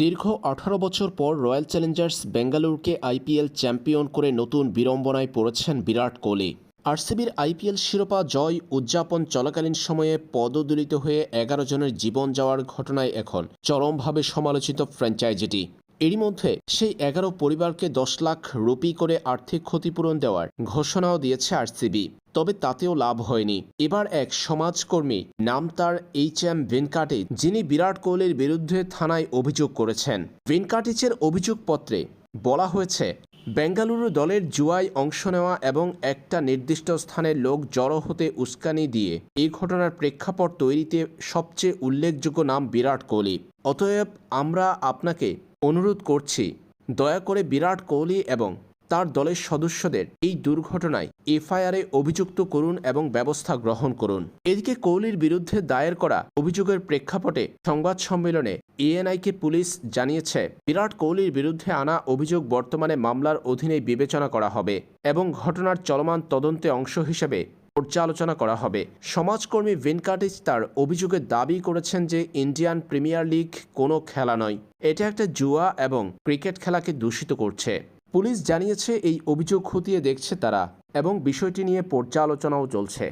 দীর্ঘ আঠারো বছর পর রয়্যাল চ্যালেঞ্জার্স বেঙ্গালুরুকে আইপিএল চ্যাম্পিয়ন করে নতুন বিড়ম্বনায় পড়েছেন বিরাট কোহলি। আরসিবির আইপিএল শিরোপা জয় উদযাপন চলাকালীন সময়ে পদদলিত হয়ে এগারো জনের জীবন যাওয়ার ঘটনায় এখন চরমভাবে সমালোচিত ফ্র্যাঞ্চাইজিটি। এরই মধ্যে সেই এগারো পরিবারকে দশ লাখ রুপি করে আর্থিক ক্ষতিপূরণ দেওয়ার ঘোষণাও দিয়েছে আরসিবি। তবে তাতেও লাভ হয়নি। এবার এক সমাজকর্মী, নাম তার এইচ এম ভেনকাটিচ যিনি বিরাট কোহলির বিরুদ্ধে থানায় অভিযোগ করেছেন। ভেনকাটিচের অভিযোগপত্রে বলা হয়েছে, বেঙ্গালুরু দলের জুয়ায় অংশ নেওয়া এবং একটা নির্দিষ্ট স্থানের লোক জড়ো হতে উস্কানি দিয়ে এই ঘটনার প্রেক্ষাপট তৈরিতে সবচেয়ে উল্লেখযোগ্য নাম বিরাট কোহলি। অতএব আমরা আপনাকে অনুরোধ করছি, দয়া করে বিরাট কোহলি এবং তার দলের সদস্যদের এই দুর্ঘটনায় এফআইআরে অভিযুক্ত করুন এবং ব্যবস্থা গ্রহণ করুন। এদিকে কোহলির বিরুদ্ধে দায়ের করা অভিযোগের প্রেক্ষাপটে সংবাদ সম্মেলনে এএনআইকে পুলিশ জানিয়েছে, বিরাট কোহলির বিরুদ্ধে আনা অভিযোগ বর্তমানে মামলার অধীনে বিবেচনা করা হবে এবং ঘটনার চলমান তদন্তে অংশ হিসেবে পর্যালোচনা করা হবে। সমাজকর্মী ভেনকাটিস তার অভিযোগে দাবি করেছেন যে ইন্ডিয়ান প্রিমিয়ার লিগ কোনো খেলা নয়। এটা একটা জুয়া এবং ক্রিকেট খেলাকে দূষিত করছে। পুলিশ জানিয়েছে, এই অভিযোগ খতিয়ে দেখছে তারা এবং বিষয়টি নিয়ে পর্যালোচনাও চলছে।